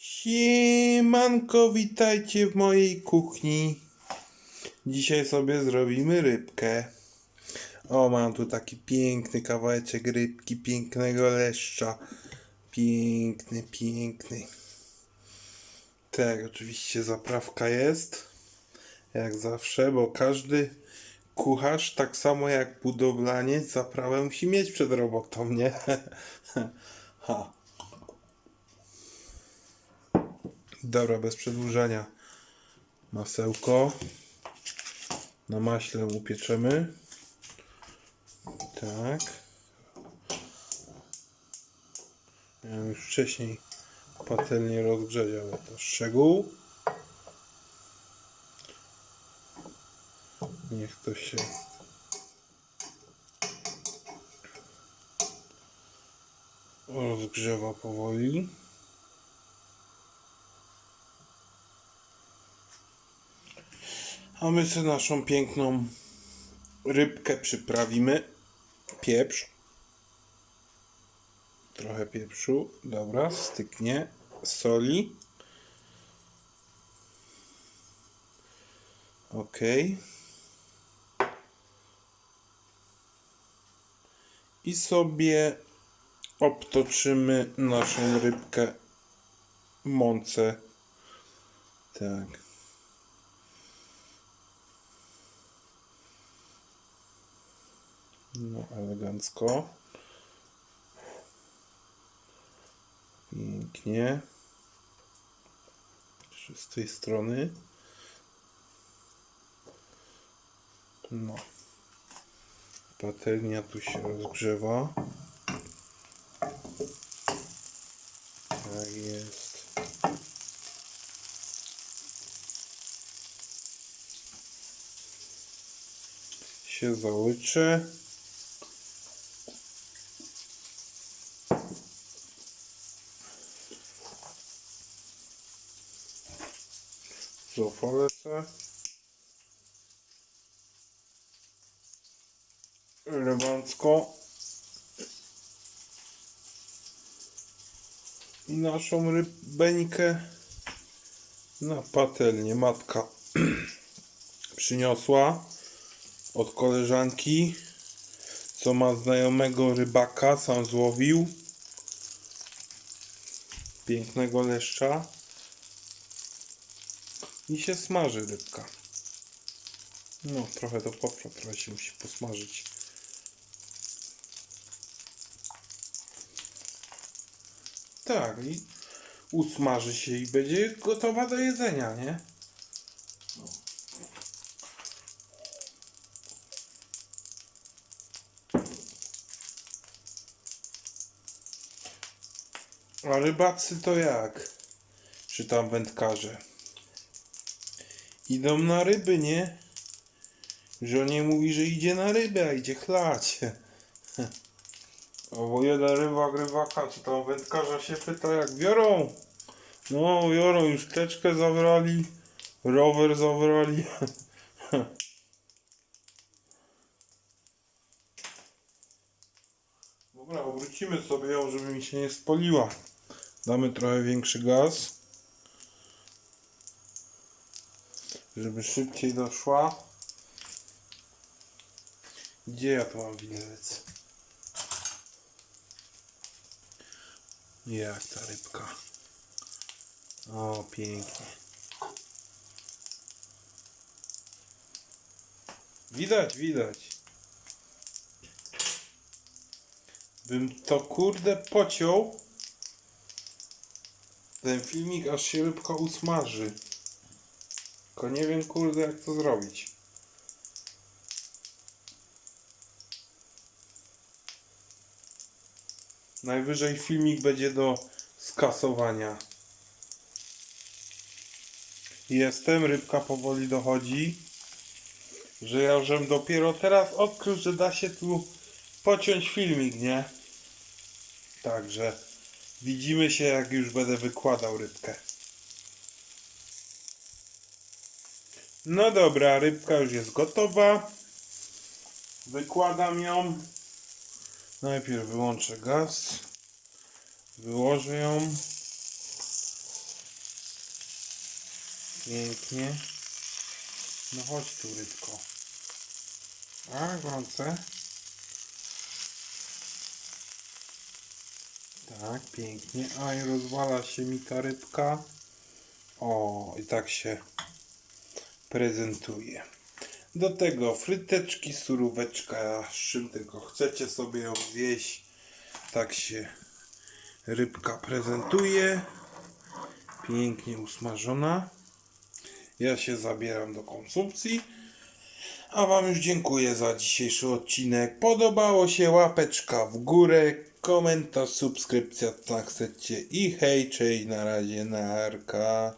Siemanko, witajcie w mojej kuchni. Dzisiaj sobie zrobimy rybkę. O, mam tu taki piękny kawałeczek rybki, pięknego leszcza. Piękny, piękny. Tak, oczywiście zaprawka jest. Jak zawsze, bo każdy kucharz, tak samo jak budowlaniec, zaprawę musi mieć przed robotą, nie? ha. Dobra, bez przedłużania. Masełko. Na maśle upieczemy. Tak. Miałem już wcześniej patelnię rozgrzeć, ale to szczegół. Niech to się rozgrzewa powoli. A my sobie naszą piękną rybkę przyprawimy. Pieprz. Trochę pieprzu. Dobra, styknie. Soli. Ok. I sobie obtoczymy naszą rybkę w mące. Tak. No, elegancko. Pięknie. Jeszcze z tej strony. No. Patelnia tu się rozgrzewa. Tak jest. Się załyczy. Zofolecę. Elegancko. I naszą rybeńkę na patelnię matka przyniosła od koleżanki, co ma znajomego rybaka, sam złowił. Pięknego leszcza. I się smaży rybka. No, trochę to potrwa, trochę się musi posmażyć. Tak, i usmaży się i będzie gotowa do jedzenia, nie? A rybacy to jak? Czy tam wędkarze? Idą na ryby, nie? Żonie mówi, że idzie na rybę, a idzie chlać. O, jeden rybak rybaka, czy tam wędkarza się pyta, jak biorą? No, biorą, już teczkę zabrali, rower zabrali. Dobra, obrócimy sobie ją, żeby mi się nie spoliła. Damy trochę większy gaz. Żeby szybciej doszła. Gdzie ja tu mam widelec? Jak ta rybka. O, pięknie. Widać, widać. Bym to kurde pociął. Ten filmik aż się rybka usmaży. Tylko nie wiem kurde jak to zrobić. Najwyżej filmik będzie do skasowania. Jestem, rybka powoli dochodzi. Że ja żem dopiero teraz odkrył, że da się tu pociąć filmik, nie? Także widzimy się jak już będę wykładał rybkę. No dobra, rybka już jest gotowa. Wykładam ją. Najpierw wyłączę gaz. Wyłożę ją. Pięknie. No chodź tu, rybko. A, gorące. Tak, pięknie. A i rozwala się mi ta rybka. O, i tak się prezentuje. Do tego fryteczki, suróweczka, z czym tylko chcecie sobie ją zjeść. Tak się rybka prezentuje. Pięknie usmażona. Ja się zabieram do konsumpcji. A Wam już dziękuję za dzisiejszy odcinek. Podobało się łapeczka w górę, komentarz, subskrypcja, co chcecie i hej, cześć, na razie, narka.